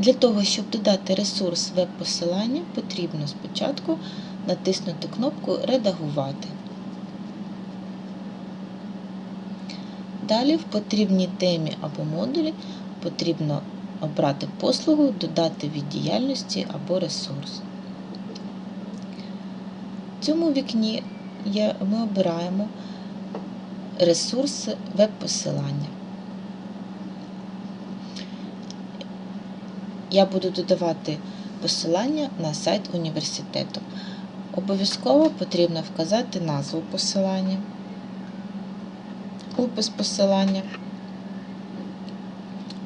Для того, щоб додати ресурс веб-посилання, потрібно спочатку натиснути кнопку Редагувати. Далі в потрібній темі або модулі потрібно обрати послугу, додати від діяльності або ресурс. В цьому вікні ми обираємо ресурс веб-посилання. Я буду додавати посилання на сайт університету. Обов'язково потрібно вказати назву посилання, опис посилання.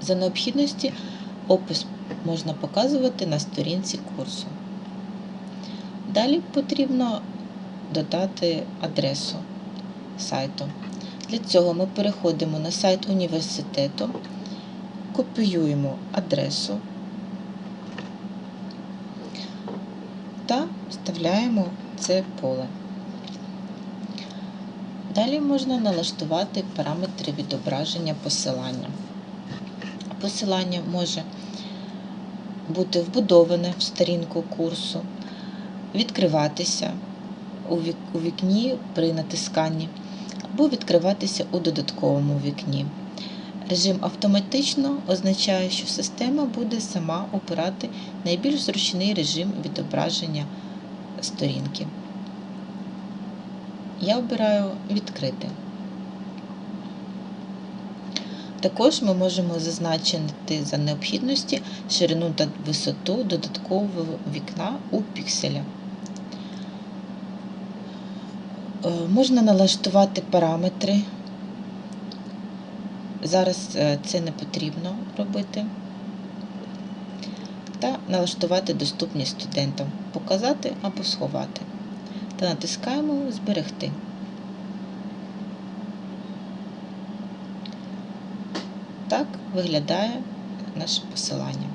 За необхідності опис можна показувати на сторінці курсу. Далі потрібно додати адресу сайту. Для цього ми переходимо на сайт університету, копіюємо адресу та вставляємо це поле. Далі можна налаштувати параметри відображення посилання. Посилання може бути вбудоване в сторінку курсу, відкриватися у вікні при натисканні або відкриватися у додатковому вікні. Режим автоматично означає, що система буде сама обирати найбільш зручний режим відображення сторінки. Я обираю відкрити. Також ми можемо зазначити за необхідності ширину та висоту додаткового вікна у пікселя. Е, Можна налаштувати параметри. Зараз е, це не потрібно робити. Та налаштувати доступність студентам, показати або сховати. Та натискаємо Зберегти. Так виглядає наше посилання.